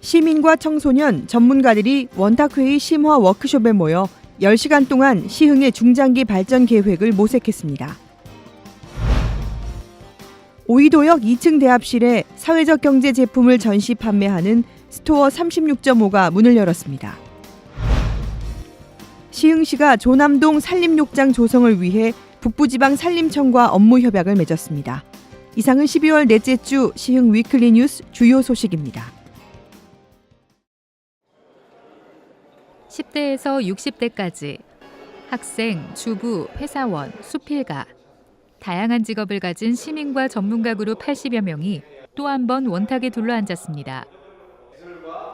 시민과 청소년, 전문가들이 원탁회의 심화 워크숍에 모여 10시간 동안 시흥의 중장기 발전 계획을 모색했습니다. 오이도역 2층 대합실에 사회적 경제 제품을 전시 판매하는 스토어 36.5가 문을 열었습니다. 시흥시가 조남동 산림욕장 조성을 위해 북부지방 산림청과 업무 협약을 맺었습니다. 이상은 12월 넷째 주 시흥 위클리 뉴스 주요 소식입니다. 10대에서 60대까지 학생, 주부, 회사원, 수필가 다양한 직업을 가진 시민과 전문가 그룹 80여 명이 또 한 번 원탁에 둘러앉았습니다.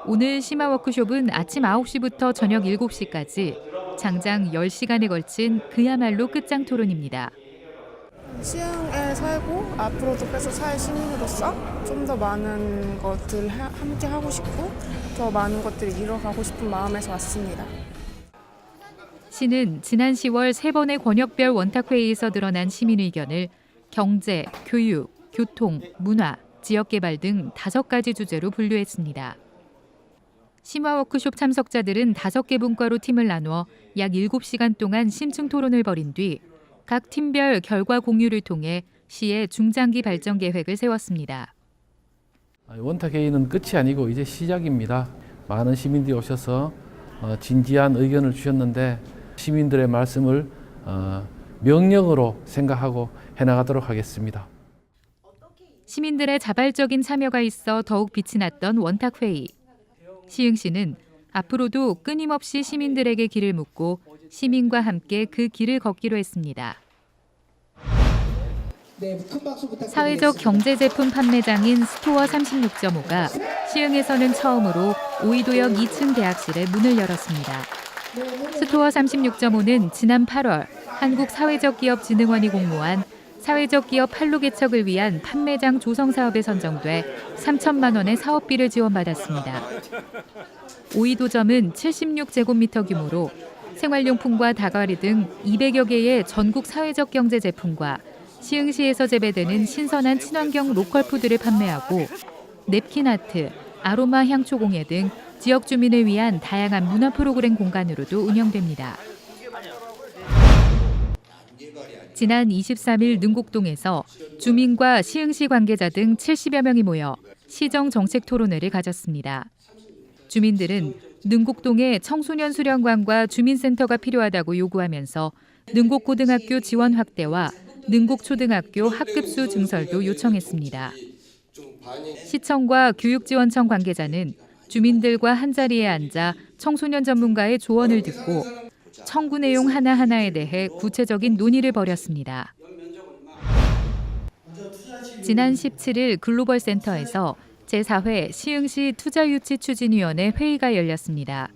오늘 심화 워크숍은 아침 9시부터 저녁 7시까지 장장 10시간에 걸친 그야말로 끝장 토론입니다. 시흥에 살고 앞으로도 계속 살 시민으로서 좀 더 많은 것들 하- 함께 하고 싶고 더 많은 것들을 이뤄가고 싶은 마음에서 왔습니다. 시는 지난 10월 세 번의 권역별 원탁회의에서 드러난 시민 의견을 경제, 교육, 교통, 문화, 지역개발 등 다섯 가지 주제로 분류했습니다. 심화 워크숍 참석자들은 다섯 개 분과로 팀을 나누어 약 7시간 동안 심층 토론을 벌인 뒤 각 팀별 결과 공유를 통해 시의 중장기 발전 계획을 세웠습니다. 원탁 회의는 끝이 아니고 이제 시작입니다. 많은 시민들이 오셔서 어, 진지한 의견을 주셨는데 시민들의 말씀을 어, 명령으로 생각하고 해나가도록 하겠습니다. 시민들의 자발적인 참여가 있어 더욱 빛이 났던 원탁 회의. 시흥시는 앞으로도 끊임없이 시민들에게 길을 묻고 시민과 함께 그 길을 걷기로 했습니다. 네, 부탁드리겠습니다. 사회적 경제 제품 판매장인 스토어 36.5가 시흥에서는 처음으로 오이도역 2층 대학실에 문을 열었습니다. 스토어 36.5는 지난 8월 한국 사회적 기업 진흥원이 공모한 사회적 기업 판로 개척을 위한 판매장 조성 사업에 선정돼 3천만 원의 사업비를 지원받았습니다. 오이도점은 76제곱미터 규모로 생활용품과 다과리 등 200여 개의 전국 사회적 경제 제품과 시흥시에서 재배되는 신선한 친환경 로컬 푸드를 판매하고 냅킨 아트, 아로마 향초 공예 등 지역 주민을 위한 다양한 문화 프로그램 공간으로도 운영됩니다. 지난 23일 능곡동에서 주민과 시흥시 관계자 등 70여 명이 모여 시정 정책 토론회를 가졌습니다. 주민들은 능곡동에 청소년 수련관과 주민센터가 필요하다고 요구하면서 능곡고등학교 지원 확대와 능곡초등학교 학급수 증설도 요청했습니다. 시청과 교육지원청 관계자는 주민들과 한자리에 앉아 청소년 전문가의 조언을 듣고 청구 내용 하나하나에 대해 구체적인 논의를 벌였습니다. 지난 17일 글로벌 센터에서 제4회 시흥시 투자유치 추진위원회 회의가 열렸습니다.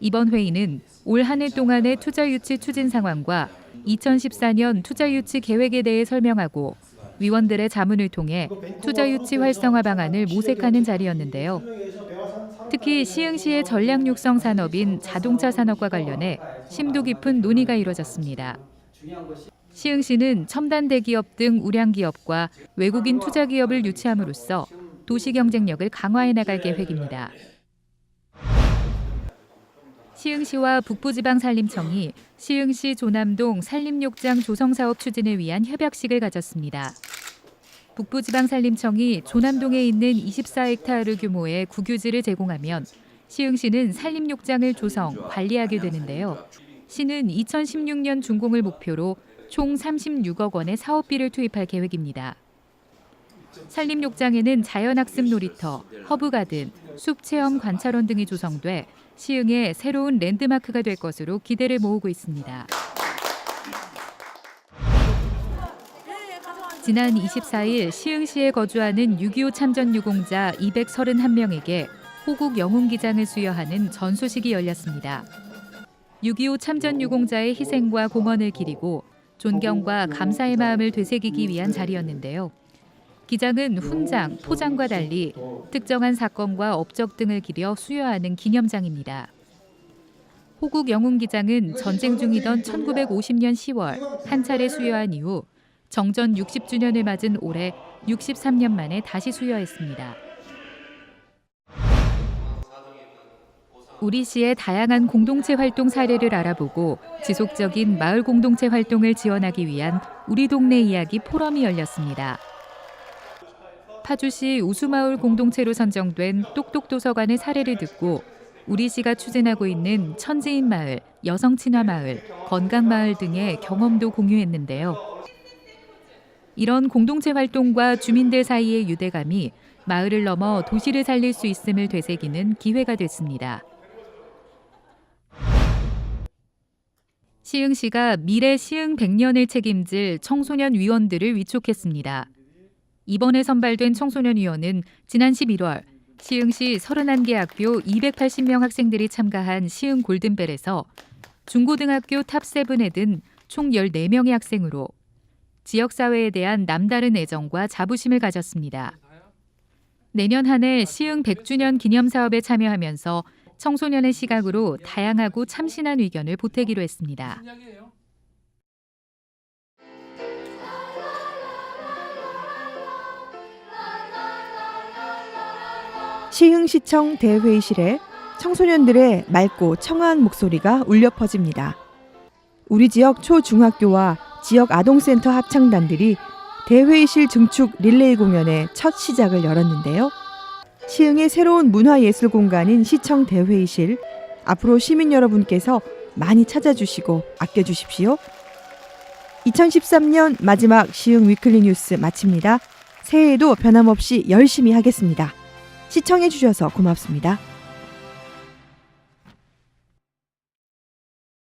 이번 회의는 올 한 해 동안의 투자유치 추진 상황과 2014년 투자유치 계획에 대해 설명하고 위원들의 자문을 통해 투자유치 활성화 방안을 모색하는 자리였는데요. 특히 시흥시의 전략 육성 산업인 자동차 산업과 관련해 심도 깊은 논의가 이뤄졌습니다. 시흥시는 첨단 대기업 등 우량 기업과 외국인 투자 기업을 유치함으로써 도시 경쟁력을 강화해 나갈 계획입니다. 시흥시와 북부지방산림청이 시흥시 조남동 산림욕장 조성 사업 추진을 위한 협약식을 가졌습니다. 북부지방산림청이 조남동에 있는 24헥타르 규모의 국유지를 제공하면 시흥시는 산림욕장을 조성, 관리하게 되는데요. 시는 2016년 준공을 목표로 총 36억 원의 사업비를 투입할 계획입니다. 산림욕장에는 자연학습 놀이터, 허브가든, 숲체험 관찰원 등이 조성돼 시흥의 새로운 랜드마크가 될 것으로 기대를 모으고 있습니다. 지난 24일 시흥시에 거주하는 6.25 참전 유공자 231명에게 호국 영웅기장을 수여하는 전소식이 열렸습니다. 6.25 참전 유공자의 희생과 공헌을 기리고 존경과 감사의 마음을 되새기기 위한 자리였는데요. 기장은 훈장, 포장과 달리 특정한 사건과 업적 등을 기려 수여하는 기념장입니다. 호국 영웅 기장은 전쟁 중이던 1950년 10월 한 차례 수여한 이후 정전 60주년을 맞은 올해 63년 만에 다시 수여했습니다. 우리 시의 다양한 공동체 활동 사례를 알아보고 지속적인 마을 공동체 활동을 지원하기 위한 우리 동네 이야기 포럼이 열렸습니다. 파주시 우수마을 공동체로 선정된 똑똑 도서관의 사례를 듣고 우리 시가 추진하고 있는 천지인 마을, 여성 친화 마을, 건강 마을 등의 경험도 공유했는데요. 이런 공동체 활동과 주민들 사이의 유대감이 마을을 넘어 도시를 살릴 수 있음을 되새기는 기회가 됐습니다. 시흥 시가 미래 시흥 100년을 책임질 청소년 위원들을 위촉했습니다. 이번에 선발된 청소년 위원은 지난 11월 시흥시 31개 학교 280명 학생들이 참가한 시흥 골든벨에서 중고등학교 탑7에 든 총 14명의 학생으로 지역사회에 대한 남다른 애정과 자부심을 가졌습니다. 내년 한 해 시흥 100주년 기념 사업에 참여하면서 청소년의 시각으로 다양하고 참신한 의견을 보태기로 했습니다. 시흥시청 대회의실에 청소년들의 맑고 청아한 목소리가 울려 퍼집니다. 우리 지역 초중학교와 지역 아동센터 합창단들이 대회의실 증축 릴레이 공연의 첫 시작을 열었는데요. 시흥의 새로운 문화예술 공간인 시청 대회의실 앞으로 시민 여러분께서 많이 찾아주시고 아껴주십시오. 2013년 마지막 시흥 위클리 뉴스 마칩니다. 새해에도 변함없이 열심히 하겠습니다. 시청해 주셔서 고맙습니다.